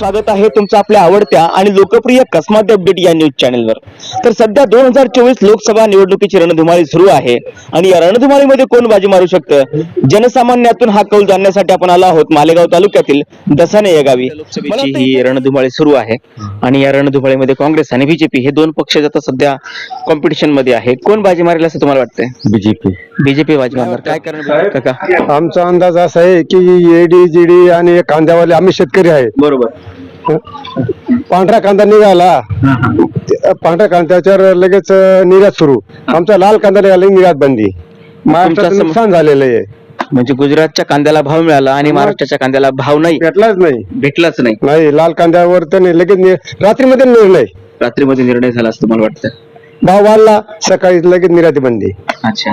स्वागत आहे तुमचं आपल्या आवडत्या आणि लोकप्रिय कसमात अपडेट या न्यूज चॅनलवर. तर सध्या दोन हजार चोवीस लोकसभा निवडणुकीची रणधुमाळी सुरू आहे. आणि या रणधुमाळीमध्ये कोण बाजी मारू शकतं? जनसामान्यातून हा कौल जाणण्यासाठी आपण आलो आहोत मालेगाव तालुक्यातील दसाने या गावी. ही रणधुमाळी सुरू आहे. आणि या रणधुमाळीमध्ये काँग्रेस आणि बीजेपी हे दोन पक्ष आता सध्या कॉम्पिटिशनमध्ये आहे. कोण बाजी मारेल असं तुम्हाला वाटतंय? बीजेपी. बीजेपी बाजी मारणार. काय कारण काका? आमचा अंदाज असा आहे की एडी जीडी आणि कांद्यावाले आम्ही शेतकरी आहे. बरोबर. पांढरा कांदा निघाला. ते- पांढऱ्या कांद्याच्यावर लगेच निर्यात सुरू. आमचा लाल कांदा निघाला निर्यात बंदी. महाराष्ट्रात सम- नुकसान झालेलं आहे. म्हणजे गुजरातच्या कांद्याला भाव मिळाला आणि महाराष्ट्राच्या कांद्याला भाव नाही. भेटलाच नाही. भेटलाच नाही. नाही लाल कांद्यावर तर नाही लगेच नि- रात्रीमध्ये निर्णय. रात्रीमध्ये निर्णय झाला असं मला वाटतं? भाव वाढला सकाळी लगेच निर्याती बंदी. अच्छा.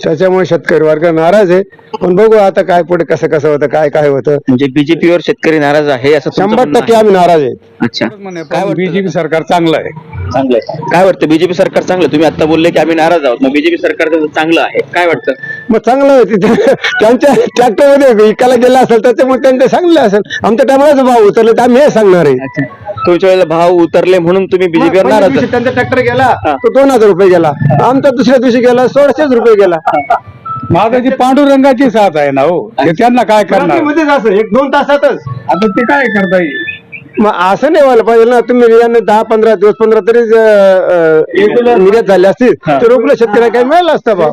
त्याच्यामुळे शेतकरी वर्ग नाराज आहे पण बघू आता काय पुढे कसं कसं होतं काय काय होतं म्हणजे बीजेपीवर शेतकरी नाराज आहे असं तुमचं शंभर म्हणणं टक्के आहे. आम्ही नाराज आहे अच्छा काय? बीजेपी सरकार चांगलं आहे चांगलं आहे. काय वाटतं बीजेपी सरकार चांगलं तुम्ही आता बोलले की आम्ही नाराज आहोत. मग बीजेपी सरकार जसं चांगलं आहे. काय वाटतं? मग चांगलं आहे. तिथे त्यांच्या ट्रॅक्टरमध्ये विकायला गेला असेल त्याच्यामुळे त्यांचे चांगले असेल. आमच्या टायमालाच भाव उतरले तर आम्ही हे सांगणार आहे. तुमच्या वेळेला भाव उतरले म्हणून तुम्ही बीजेपीवर पहिल्या नाराज आहात. त्यांचा ट्रॅक्टर गेला तो दोन हजार रुपये गेला. आमचा दुसऱ्या दिवशी गेला सोळाशेच रुपये गेला. माझं जी पांडुरंगाची साथ आहे ना हो ते त्यांना काय करणार? रात्रीमध्येच असं एक दोन तासातच. आता ते काय करता येईल मग असं नाही व्हायला पाहिजे ना. तुम्ही यानं दहा पंधरा दिवस पंधरा तरी निर्यात झाले असतील तर रुग्ण शेतकऱ्याला काही मिळालं असतं बा.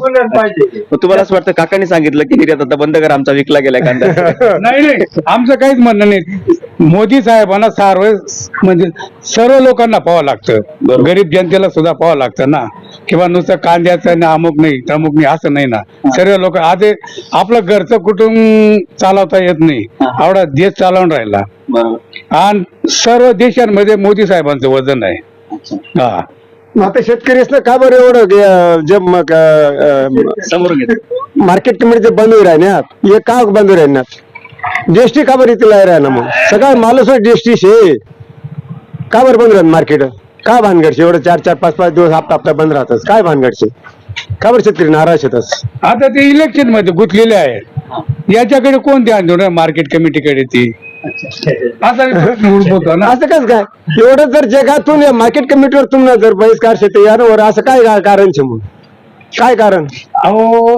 मग तुम्हाला असं वाटतं काकांनी सांगितलं की निर्यात आता बंद करा आमचा विकला गेलाय कांदा. नाही नाही. आमचं काहीच म्हणणं नाही. मोदी साहेबांना सार्व म्हणजे सर्व लोकांना पाहावं लागतं. गरीब जनतेला सुद्धा पाहावं लागतं ना. किंवा नुसतं कांद्याचं ना अमुक नाही तमुक नाही असं नाही ना. सर्व लोक आधी आपलं घरचं कुटुंब चालवता येत नाही. आवडा देश चालवून राहिला. आणि सर्व देशांमध्ये मोदी साहेबांचं वजन आहे. हा. आता शेतकरीच का बरं एवढं गे- जे मग समोर घेत मार्केट कमिटीचे बंद होईल राहण्यात हे का बंद होईल राहण्यात जीएसटी का बरं इथे लाय ना मग? सगळा मालच जीएसटी शे. का बरं बंद राहत मार्केट का भानगडचे एवढं चार चार पाच पाच दिवस हप्ता हप्ता बंद राहतच काय भानगडचे का बरं शेतकरी नाराज येतच आता ते इलेक्शनमध्ये गुंतलेले आहेत. याच्याकडे कोण ध्यान देणार मार्केट कमिटीकडे ती? असा उद्भवतो ना? असं कस काय? एवढं जर जगातून या मार्केट कमिटीवर तुम्हाला जर बहिष्कार शेती यावर असं काय कारण छे मग काय कारण? अहो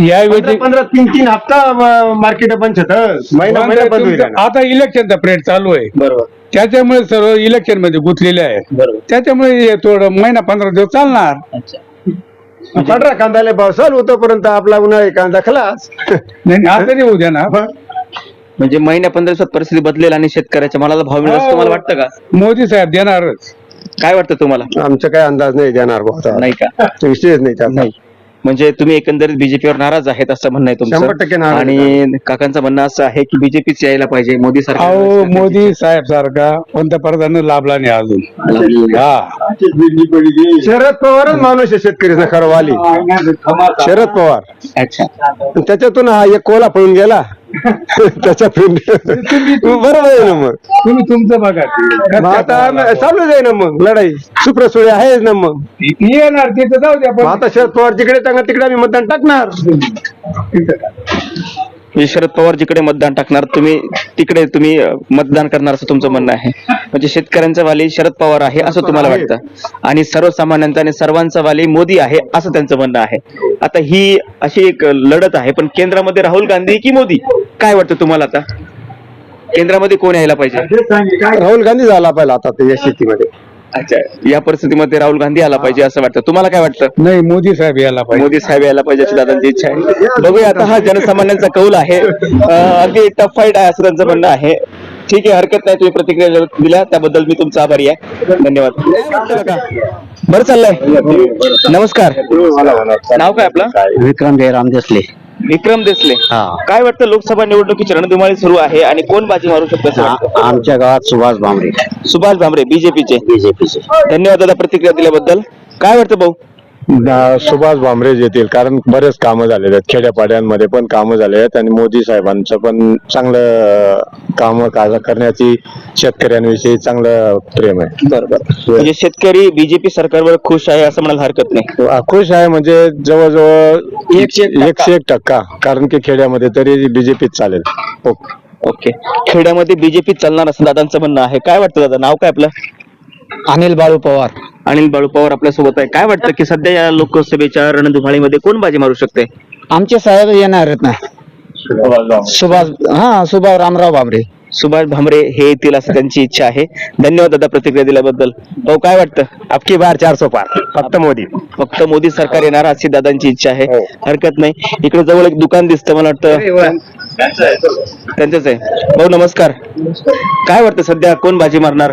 यावेळी पंधरा तीन तीन हप्ता मार्केट बंद छत महिना महिना बंद होईल आता इलेक्शनचा पिरियड चालू आहे. बरोबर. त्याच्यामुळे सर्व इलेक्शनमध्ये गुंतलेले आहेत. बरोबर. त्याच्यामुळे हे थोडं महिना पंधरा दिवस चालणार. अच्छा. पंधरा कांदाले भाव चालू होतोपर्यंत आपला उन्हाळी कांदा खलास. नाही नाही, आता नाही उद्या ना म्हणजे महिन्या पंधरा दिवसात परिस्थिती बदलेल आणि शेतकऱ्याच्या मनाला भाव मिळेल असं तुम्हाला वाटतं का? मोदी साहेब देणारच. काय वाटतं तुम्हाला? आमचा काय अंदाज नाही देणार भाऊ. नाही का? विषयच नाही त्याचा. म्हणजे तुम्ही एकंदरीत बीजेपीवर नाराज आहेत असं म्हणणं आहे शंभर टक्के तुमचं नाराज आणि काकांचं म्हणणं असं आहे की बीजेपीच यायला पाहिजे मोदी सरकार अहो मोदी साहेब सारखा पंतप्रधान लाभला नाही अजून. हा. शरद पवारच माणूस आहे शेतकरीचा खरं वाली. शरद पवार. अच्छा. आणि त्याच्यातून हा एक कोला पळून गेला. त्याच्यातून बरोबर आहे ना मग. तुम्ही तुमचं बघा. ते. मग आता चालूच आहे ना मग. लढाई. सुप्रसुळे आहेच ना मग. येणार तिथं जाऊ द्या मग पण आता शरद पवार जिकडे चांगला तिकडे आम्ही मतदान टाकणार. तिथं शरद पवार जिकडे मतदान टाकणार तुम्ही तिकडे तुम्ही मतदान करणार असं तुमचं म्हणणं आहे. म्हणजे शेतकऱ्यांचा वाली शरद पवार आहे असं तुम्हाला. वाटतं? आणि सर्वसामान्यांचा आणि सर्वांचा वाली मोदी आहे असं त्यांचं म्हणणं आहे. आता ही अशी एक लढत आहे पण केंद्रामध्ये राहुल गांधी की मोदी? काय वाटतं तुम्हाला आता? केंद्रामध्ये कोण यायला पाहिजे? राहुल गांधी झाला पाहिजे आता ते या शेतीमध्ये. अच्छा या परिस्थितीमध्ये राहुल गांधी आला पाहिजे असं वाटतं. तुम्हाला काय वाटतं? नाही मोदी साहेब यायला पाहिजे. मोदी साहेब यायला पाहिजे अशी दादांची इच्छा आहे. बघूया आता हा जनसामान्यांचा कौल आहे. अं, अगदी टफ फाईट आहे असं त्यांचं म्हणणं आहे. ठीक आहे हरकत नाही तुम्ही प्रतिक्रिया दिल्या त्याबद्दल मी तुमचा आभारी आहे. धन्यवाद. बरं चाललंय. नमस्कार. नाव काय आपलं? विक्रम जयराम देसले विक्रम देसले. हा. काय वाटतं लोकसभा निवडणुकीची रणधुमाळी सुरू आहे आणि कोण बाजी मारू शकतो असं वाटतं? आ- आमच्या गावात सुभाष भामरे. सुभाष भामरे बीजेपीचे बीजेपीचे धन्यवाद दादा प्रतिक्रिया दिल्याबद्दल. काय वाटतं भाऊ? सुभाष भामरेच येतील कारण बरेच कामं झालेले आहेत. खेड्यापाड्यांमध्ये पण कामं झाले आहेत आणि मोदी साहेबांचं पण चांगलं काम करण्याची शेतकऱ्यांविषयी चांगलं प्रेम आहे. बरोबर. म्हणजे शेतकरी बीजेपी सरकारवर खुश आहे असं म्हणायला हरकत नाही. खुश आहे म्हणजे जवळजवळ एकशे एक टक्का. एकशे एक टक्का कारण की खेड्यामध्ये तरी बीजेपीच चालेल. ओके. खेड्यामध्ये बीजेपी चालणार असं दादांचं म्हणणं आहे. काय वाटतं दादा? नाव काय आपलं? अनिल बाळू पवार. अनिल बाळू पवार आपल्यासोबत आहे. काय वाटतं की सध्या या लोकसभेच्या रणधुमाळीमध्ये कोण बाजी मारू शकते? आमचे साहेब येणार आहेत ना. सुभाष हा सुभाष रामराव बाबरे. सुभाष भामरे हे येतील असं त्यांची इच्छा आहे. धन्यवाद दादा प्रतिक्रिया दिल्याबद्दल. भाऊ काय वाटतं? अबकी बार चार सो पार. फक्त मोदी. फक्त मोदी सरकार येणार अशी दादांची इच्छा आहे. हो. हरकत नाही. इकडे जवळ एक दुकान दिसतं मला वाटतं. त्यांचंच आहे. भाऊ नमस्कार. काय वाटतं सध्या कोण बाजी मारणार?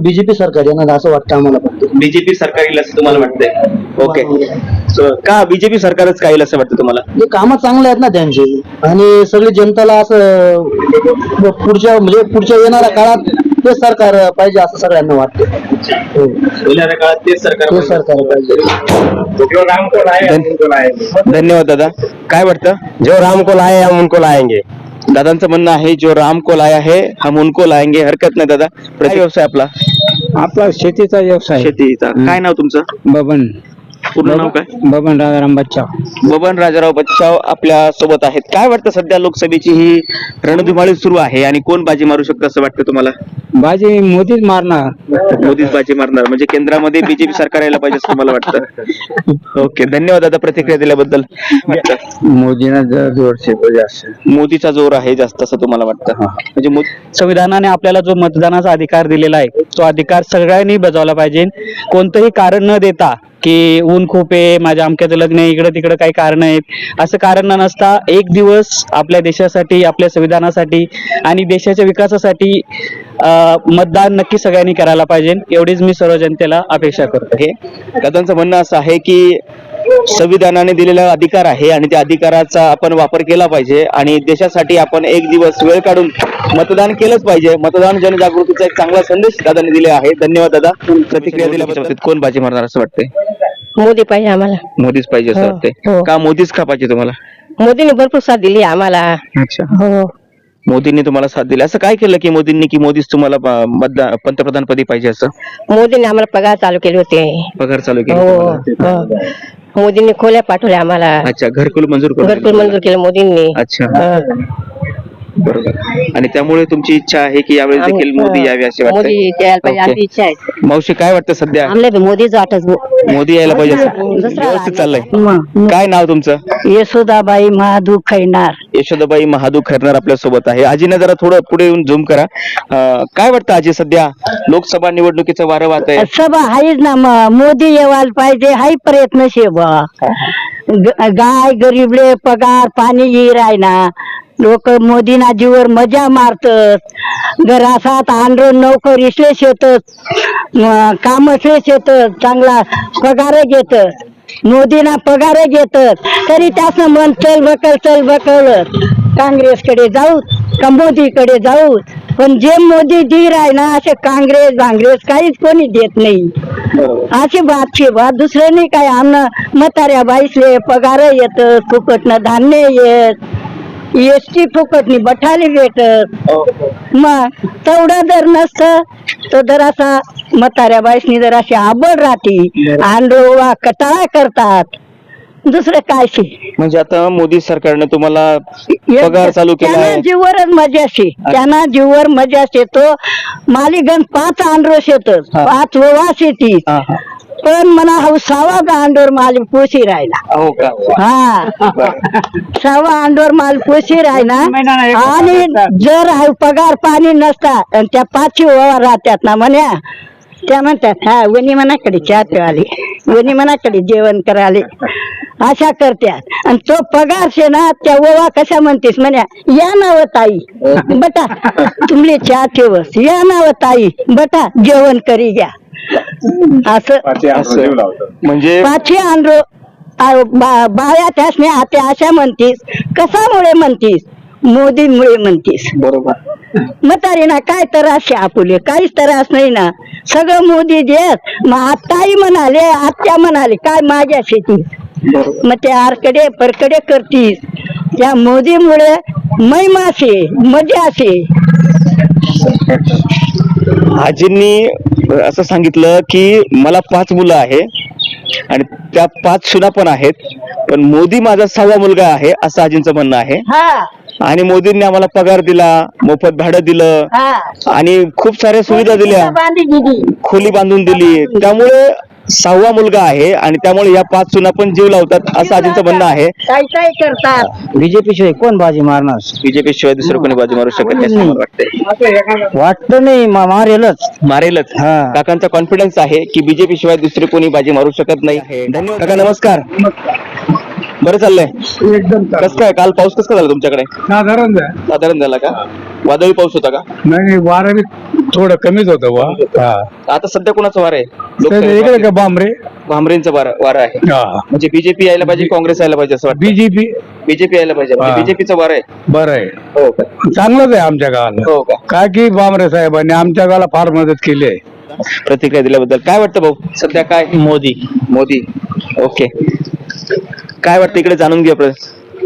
बीजेपी सरकार येणार असं वाटतं आम्हाला पण. बीजेपी सरकार येईल असं तुम्हाला वाटतंय? ओके So, का बीजेपी सरकारच काय येईल असं वाटतं तुम्हाला? हे कामं चांगले आहेत ना त्यांची आणि सगळी जनताला असं पुढच्या म्हणजे पुढच्या येणाऱ्या काळात ते सरकार पाहिजे असं सगळ्यांना वाटतं. हो. येणाऱ्या काळात तेच सरकार ते सरकार पाहिजे. धन- धन्यवाद दादा. काय वाटतं? जो राम को लाए हम उनको लाएंगे दादांचं म्हणणं आहे जो राम को लाया है हम उनको लाएंगे हरकत नाही दादा. काय व्यवसाय आपला? आपला शेतीचा व्यवसाय शेतीचा. काय नाव तुमचं? बबन. पूर्ण नाव काय? बबन राजाराम बच्चा बबन राजाराव बच्चाव आपल्यासोबत आहेत. काय वाटतं सध्या लोकसभेची ही रणधुमाळी सुरू आहे आणि कोण बाजी मारू शकतं असं वाटतं तुम्हाला? बाजी मोदीच मारणार. मोदीच बाजी मारणार. म्हणजे केंद्रामध्ये बीजेपी सरकार यायला पाहिजे असं तुम्हाला वाटतं? ओके धन्यवाद दादा प्रतिक्रिया दिल्याबद्दल. मोदीना जोरशे जास्त मोदीचा जोर आहे जास्त असं तुम्हाला वाटतं? म्हणजे मो- संविधानाने आपल्याला जो मतदानाचा अधिकार दिलेला आहे तो अधिकार सगळ्यांनी बजावला पाहिजे. कोणतंही कारण न देता की ऊन खूप आहे माझ्या अमक्याचं लग्न आहे इकडं तिकडं काही कारण आहेत. असं कारण न नसता एक दिवस आपल्या देशासाठी आपल्या संविधानासाठी आणि देशाच्या विकासासाठी मतदान नक्की सगळ्यांनी करायला पाहिजे. एवढीच मी सर्व जनतेला अपेक्षा करतो. हे कथांचं म्हणणं असं आहे की संविधानाने दिलेला अधिकार आहे आणि त्या अधिकाराचा आपण वापर केला पाहिजे आणि देशासाठी आपण एक दिवस वेळ काढून मतदान केलंच पाहिजे. मतदान जनजागृतीचा एक चांगला संदेश दादांनी दिले आहे. धन्यवाद दादा. प्रतिक्रिया दिल्याबद्दल. कोण बाजी मारणार असं वाटतंय? मोदी पाहिजे आम्हाला. मोदीच पाहिजे असं हो, वाटतंय. हो. का मोदीच का पाहिजे तुम्हाला? मोदीने भरपूर साथ दिली आम्हाला. अच्छा. हो. मोदींनी तुम्हाला साथ दिली. असं काय केलं की मोदींनी की मोदीच तुम्हाला प- पंतप्रधान पदी पाहिजे असं? मोदीने आम्हाला पगार चालू केले होते. पगार चालू केली हो तुम्हाला? हो. मोदींनी खोल्या पाठवल्या आम्हाला अच्छा घरकुल मंजूर करून घरकुल. मंजूर केलं मोदींनी अच्छा. बरोबर. आणि त्यामुळे तुमची इच्छा आहे की यावेळेस देखील मोदी यावे असे मोदी वाटते यायला पाहिजे ओके. आमची इच्छा आहे. मावशी काय वाटतं सध्या? आमले बी मोदीच वाटत मोदी यायला पाहिजे असं? दुसरा व्यवस्थित चाललंय. मग. काय नाव तुमचं? यशोदाबाई महादू खैनार यशोदाबाई महादू खैरनार आपल्यासोबत आहे. आजीनं जरा थोडं पुढे येऊन झूम करा. अं, काय वाटतं आजी सध्या? लोकसभा निवडणुकीचं वारं वाहत आहे सभा आहेच ना मग मोदी येवायला पाहिजे हाय प्रयत्न बा. गाय गरीबले पगार पाणी येईल आहे ना लोक मोदीना जीवर मजा मारतात घरासात आंदोलन नोकरीसले शेतत कामसले शेतत चांगला पगार घेतात मोदीना पगार घेतात तरी त्याचं मन चल बकल चल बकल काँग्रेसकडे जाऊ का मोदीकडे जाऊ पण जे मोदी धीर आहे ना असे काँग्रेस भांग्रेस काहीच कोणी देत नाही. अशी बात शे बात दुसरं नाही काय. आमनं म्हाताऱ्या बाईसले पगार येत फुकटनं धान्य येत. एस टी फुकटनी बठाली भेटत मग तेवढं जर नसतं तर जरासा म्हाताऱ्या बाईसनी जराशी आबड राहती आंडोवा कटाळा करतात दुसरं काय शे म्हणजे आता मोदी सरकारने तुम्हाला पगार चालू केला त्यांना आहे. जीवरच मजा शे त्यांना जीवर मजा शेतो मालिगंज पाच आंड्रोस येत हा. पाच वास येती हा, हा. पण म्हणा हा सहावा अंडोर माल पोशी राहिला. हो का? हा. सहावा अंडोर माल पोशी राहिला. आणि जर हा पगार पाणी नसता आणि त्या पाचशे ओवा राहत्यात ना म्हण्या त्या म्हणतात हा वनी मनाकडे चहा प्याले वनी मनाकडे जेवण कराले. अशा करत्यात. आणि तो पगार शे ना त्या ओवा कशा म्हणतेस म्हण्या या नाव ताई बटा तुमले चहा ठेवस या नाव ताई बटा जेवण करी घ्या. असं असं. म्हणजे पाचशे आंध्र बाया त्यासने आत्या अशा म्हणतीस कशामुळे म्हणतीस? मोदीमुळे म्हणतीस. बरोबर. म्हातारीना काय त्रास आहे आपुले? काहीच त्रास नाही ना. सगळं मोदी देत. मग आताही म्हणाले आत्या म्हणाले काय माझ्या शेती मग ते आरकडे परकडे करतीस. त्या मोदीमुळे मैमासे मजासे आजींनी असं सांगितलं की मला पाच मुलं आहे आणि त्या पाच सुना पण आहेत पण मोदी माझा सहावा मुलगा आहे असं आजींचं म्हणणं आहे. आणि मोदींनी आम्हाला पगार दिला मोफत भाडं दिलं आणि खूप साऱ्या सुविधा दिल्या. खोली बांधून दिली. त्यामुळे सहावा मुलगा आहे आणि त्यामुळे या पाच सुना पण जीव लावतात असं आजींचं म्हणणं आहे. काय काय करतात? बीजेपी शिवाय कोण बाजी मारणार? बीजेपी शिवाय दुसरं कोणी बाजू मारू शकत नाही असं मला वाटतंय. वाटतं नाही मा- मारेलच. मारेलच. हा. काकांचा कॉन्फिडन्स आहे की बीजेपी शिवाय दुसरे कोणी बाजी मारू शकत नाही. धन्यवाद काका नमस्कार. बरं चाललंय. एकदम कसं काय काल पाऊस कसं काय झाला तुमच्याकडे? साधारण आहे. साधारण झाला का? वादळी पाऊस होता का? नाही नाही, वारं बी थोडं कमीच होतं वा हा. आता सध्या कोणाचं वार आहे? तर इकडे का बांबरे भामरेंचं वार वार आहे. हा. म्हणजे बीजेपी यायला पाहिजे काँग्रेस यायला पाहिजे असं वाटतं. बीजेपी बीजेपी यायला पाहिजे. हा. बीजेपीचं वार आहे. बरं आहे. हो का? चांगलंच आहे आमच्या गावाला. हो का? काय की बांबरे साहेबांनी आमच्या गावाला फार मदत केली आहे. प्रतिक्रिया दिल्याबद्दल. काय वाटतं भाऊ? सध्या काय? मोदी. मोदी. ओके. काय वाटतं इकडे जाणून प्र-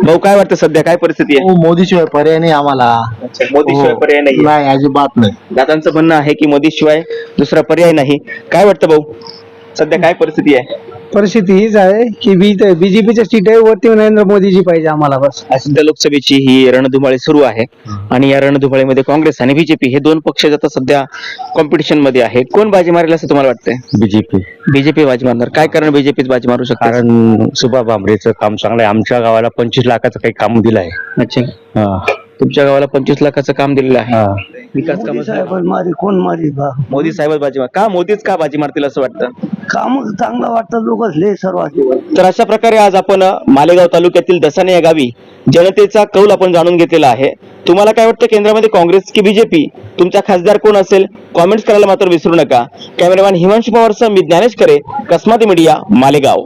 भाऊ काय वाटतं सध्या? काय परिस्थिती आहे? मोदी शिवाय पर्याय नाही आम्हाला. मोदी शिवाय पर्याय नाही नाही अजिबात नाही. दादांचं म्हणणं आहे की मोदी शिवाय दुसरा पर्याय नाही. काय वाटतं भाऊ? सध्या काय परिस्थिती आहे? परिस्थिती हीच आहे की बीजेपीच्या सीट आहे वरती नरेंद्र मोदीजी पाहिजे आम्हाला बस. सध्या लोकसभेची ही रणधुमाळी सुरू आहे आणि या रणधुमाळीमध्ये काँग्रेस आणि बीजेपी हे दोन पक्ष आता सध्या कॉम्पिटिशनमध्ये आहे. कोण बाजी मारेल असं तुम्हाला वाटतंय? बीजेपी बीजेपी बाजी मारणार. काय कारण बीजेपीच बाजी मारू शकणार कारण सुभा भांबरेचं काम चांगलं आहे. आमच्या गावाला पंचवीस लाखाचं काही काम दिलं आहे अच्छा. हा, तुमच्या गावाला पंचवीस लाखाचं काम दिलेलं आहे. हा. विकास काम मारी कोण मारी मोदी साहेब बाजी मार का मोदीच का बाजी मारतील असं वाटतं? काम चांगलं वाटतं लोकच ले सर्व तर अशा प्रकारे आज आपण मालेगाव तालुक्यातील दसाने या गावी जनतेचा कौल आपण जाणून घेतलेला आहे. तुम्हाला काय वाटतं केंद्रामध्ये काँग्रेस की बीजेपी? तुमचा खासदार कोण असेल? कॉमेंट्स करायला मात्र विसरू नका. कॅमेरामॅन हिमांशु पवारसह मी ज्ञानेश करे कसमाती मीडिया मालेगाव.